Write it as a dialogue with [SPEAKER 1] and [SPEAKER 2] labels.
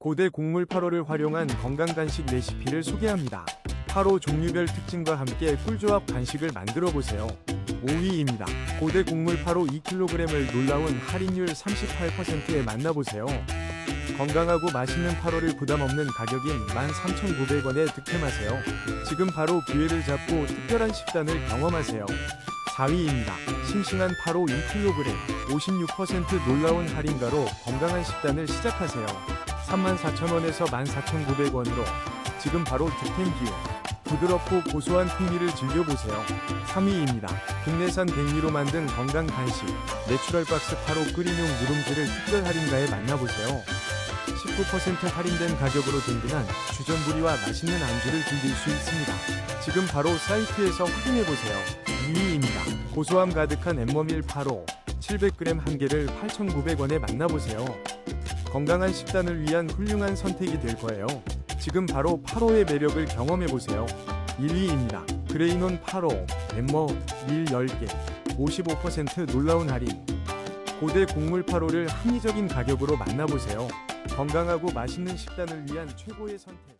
[SPEAKER 1] 고대 곡물 8호를 활용한 건강 간식 레시피를 소개합니다. 8호 종류별 특징과 함께 꿀조합 간식을 만들어 보세요. 5위입니다. 고대 곡물 8호 2kg을 놀라운 할인율 38%에 만나보세요. 건강하고 맛있는 8호를 부담 없는 가격인 13,900원에 득템하세요. 지금 바로 기회를 잡고 특별한 식단을 경험하세요. 4위입니다. 싱싱한 8호 2kg 56% 놀라운 할인가로 건강한 식단을 시작하세요. 34,000원에서 14,900원으로 지금 바로 득템 기회. 부드럽고 고소한 풍미를 즐겨보세요. 3위입니다. 국내산 백미로 만든 건강 간식 내추럴 박스 8호 끓임용 누룽지를 특별 할인가에 만나보세요. 19% 할인된 가격으로 든든한 주전부리와 맛있는 안주를 즐길 수 있습니다. 지금 바로 사이트에서 확인해보세요. 2위입니다. 고소함 가득한 엠머밀 8호 700g 한 개를 8,900원에 만나보세요. 건강한 식단을 위한 훌륭한 선택이 될 거예요. 지금 바로 8호의 매력을 경험해보세요. 1위입니다. 그레이논 8호 엠머 밀 10개 55% 놀라운 할인 고대 곡물 8호를 합리적인 가격으로 만나보세요. 건강하고 맛있는 식단을 위한 최고의 선택